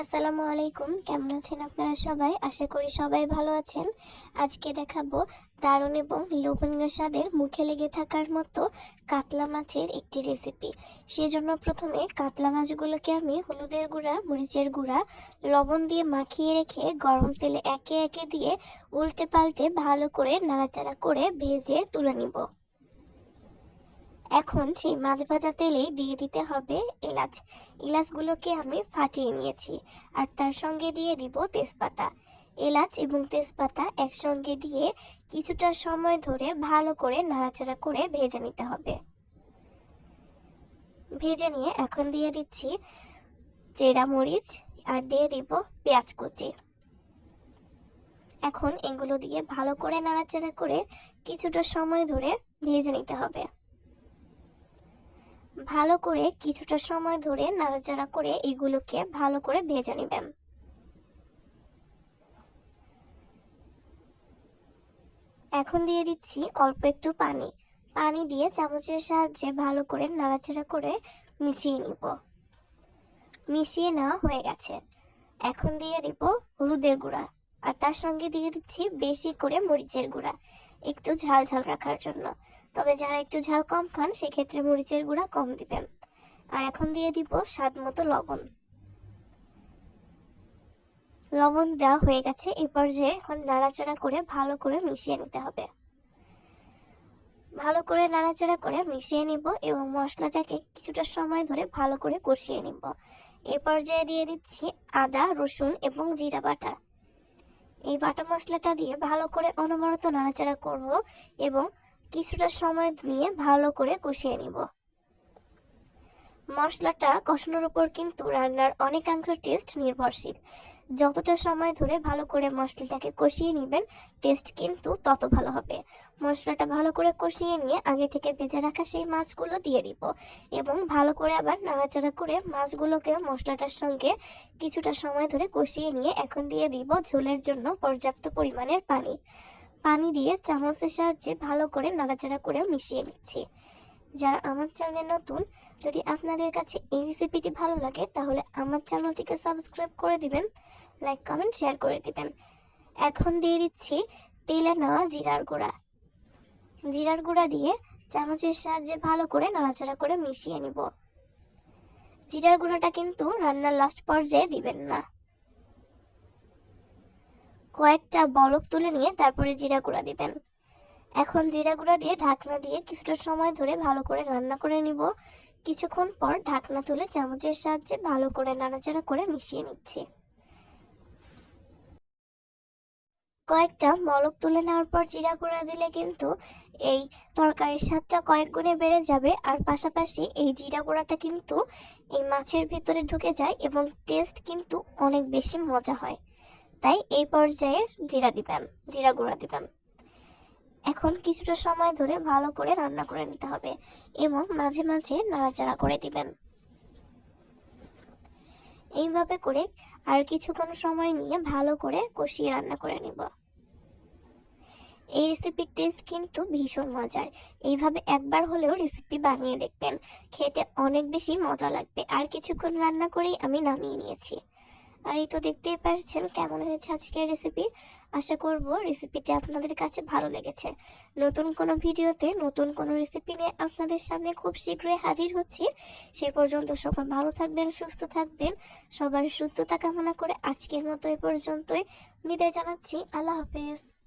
আসসালামু আলাইকুম। কেমন আছেন আপনারা সবাই? আশা করি সবাই ভালো আছেন। আজকে দেখাবো দারুণ এবং লোভনীয় স্বাদের মুখে লেগে থাকার মতো কাতলা মাছের একটি রেসিপি সেজন্য প্রথমে কাতলা মাছগুলোকে আমি হলুদের গুঁড়া, মরিচের গুঁড়া, লবণ দিয়ে মাখিয়ে রেখে গরম তেলে একে একে দিয়ে উল্টে পাল্টে ভালো করে নাড়াচাড়া করে ভেজে তুলে নিব। এখন সেই মাছ ভাজা তেলেই দিয়ে দিতে হবে এলাচ। এলাচগুলোকে আমি ফাটিয়ে নিয়েছি আর তার সঙ্গে দিয়ে দিব তেজপাতা। এলাচ এবং তেজপাতা একসঙ্গে দিয়ে কিছুটা সময় ধরে ভালো করে নাড়াচাড়া করে ভেজে নিতে হবে। ভেজে নিয়ে এখন দিয়ে দিচ্ছি চেরা মরিচ আর দিয়ে দিব পেঁয়াজ কুচি। এখন এগুলো দিয়ে ভালো করে নাড়াচাড়া করে কিছুটা সময় ধরে ভেজে নিতে হবে। ভালো করে কিছুটা সময় ধরে নাড়াচাড়া করে এগুলোকে ভালো করে ভেজে নেবেন। এখন দিয়ে দিচ্ছি অল্প একটু পানি। পানি দিয়ে চামচের সাহায্যে ভালো করে নাড়াচাড়া করে মিশিয়ে নিব। মিশিয়ে নেওয়া হয়ে গেছে। এখন দিয়ে দিব হলুদের গুঁড়া। আর তার সঙ্গে দিয়ে দিচ্ছি বেশি করে মরিচের গুঁড়া। একটু ঝাল ঝাল রাখার জন্য। তবে যারা একটু ঝাল কম খান, সেক্ষেত্রে মরিচের গুঁড়া কম দিবেন। আর এখন দিয়ে দিব স্বাদ মতো লবণ। লবণ দেওয়া হয়ে গেছে। এ পর্যায়ে এখন নাড়াচাড়া করে ভালো করে মিশিয়ে নিতে হবে। ভালো করে নাড়াচাড়া করে মিশিয়ে নিব এবং মশলাটাকে কিছুটা সময় ধরে ভালো করে কষিয়ে নিব। এ পর্যায়ে দিয়ে দিচ্ছি আদা, রসুন এবং জিরা বাটা। এই বাটা মশলাটা দিয়ে ভালো করে অনবরত নাড়াচাড়া করব এবং কিছুটা সময় নিয়ে ভালো করে কষিয়ে নিব। মশলাটা কষানোর উপর কিন্তু রান্নার অনেকাংশ টেস্ট নির্ভরশীল। যতটা সময় ধরে ভালো করে মশলাটাকে কষিয়ে নেবেন টেস্ট কিন্তু তত ভালো হবে। মশলাটা ভালো করে কষিয়ে নিয়ে আগে থেকে ভেজে রাখা সেই মাছগুলো দিয়ে দিব এবং ভালো করে আবার নাড়াচাড়া করে মাছগুলোকে মশলাটার সঙ্গে কিছুটা সময় ধরে কষিয়ে নিয়ে এখন দিয়ে দিব ঝোলের জন্য পর্যাপ্ত পরিমাণের পানি। পানি দিয়ে চামচের সাহায্যে ভালো করে নাড়াচাড়া করে মিশিয়ে নিচ্ছি। যারা আমার চ্যানেলে নতুন, যদি আপনাদের কাছে এই রেসিপিটি ভালো লাগে, তাহলে আমার চ্যানেলটিকে সাবস্ক্রাইব করে দিবেন লাইক কমেন্ট শেয়ার করে দিবেন। এখন দিয়ে দিচ্ছি তেলে নেওয়া জিরার গুঁড়া। জিরার গুঁড়া দিয়ে চামচের সাহায্যে ভালো করে নাড়াচাড়া করে মিশিয়ে নিব। জিরার গুঁড়াটা কিন্তু রান্নার লাস্ট পর্যায়ে দিবেন না। কয়েকটা বলক তুলে নিয়ে তারপরে জিরা গুঁড়া দিবেন। এখন জিরা গুঁড়া দিয়ে ঢাকনা দিয়ে কিছুটা সময় ধরে ভালো করে রান্না করে নিব। কিছুক্ষণ পর ঢাকনা তুলে চামচের সাহায্যে ভালো করে নাড়াচাড়া করে মিশিয়ে নিচ্ছি। কয়েকটা মলক তুলে নেওয়ার পর জিরা গুঁড়া দিলে কিন্তু এই তরকারির স্বাদটা কয়েক গুণে বেড়ে যাবে। আর পাশাপাশি এই জিরা গুঁড়াটা কিন্তু এই মাছের ভিতরে ঢুকে যায় এবং টেস্ট কিন্তু অনেক বেশি মজা হয়। তাই এই পর্যায়ে জিরা দিবেন, জিরা গুঁড়া দিবেন। এখন কিছুটা সময় ধরে ভালো করে রান্না করে নিতে হবে এবং মাঝে মাঝে নাড়াচাড়া করে দিবেন। এইভাবে করে আর কিছুক্ষণ সময় নিয়ে ভালো করে কষিয়ে রান্না করে নিব। এই রেসিপির টেস্ট কিন্তু ভীষণ মজার। এইভাবে একবার হলেও রেসিপি বানিয়ে দেখবেন। খেতে অনেক বেশি মজা লাগবে। আর কিছুক্ষণ রান্না করেই আমি নামিয়ে নিয়েছি। আর এই তো দেখতেই পারছেন কেমন হয়েছে আজকের রেসিপি আশা করব রেসিপিটি আপনাদের কাছে ভালো লেগেছে। নতুন কোনো ভিডিওতে নতুন কোনো রেসিপি নিয়ে আপনাদের সামনে খুব শীঘ্রই হাজির হচ্ছি। সে পর্যন্ত সবাই ভালো থাকবেন, সুস্থ থাকবেন। সবার সুস্থতা কামনা করে আজকের মতো এ পর্যন্তই। বিদায় জানাচ্ছি। আল্লাহ হাফেজ।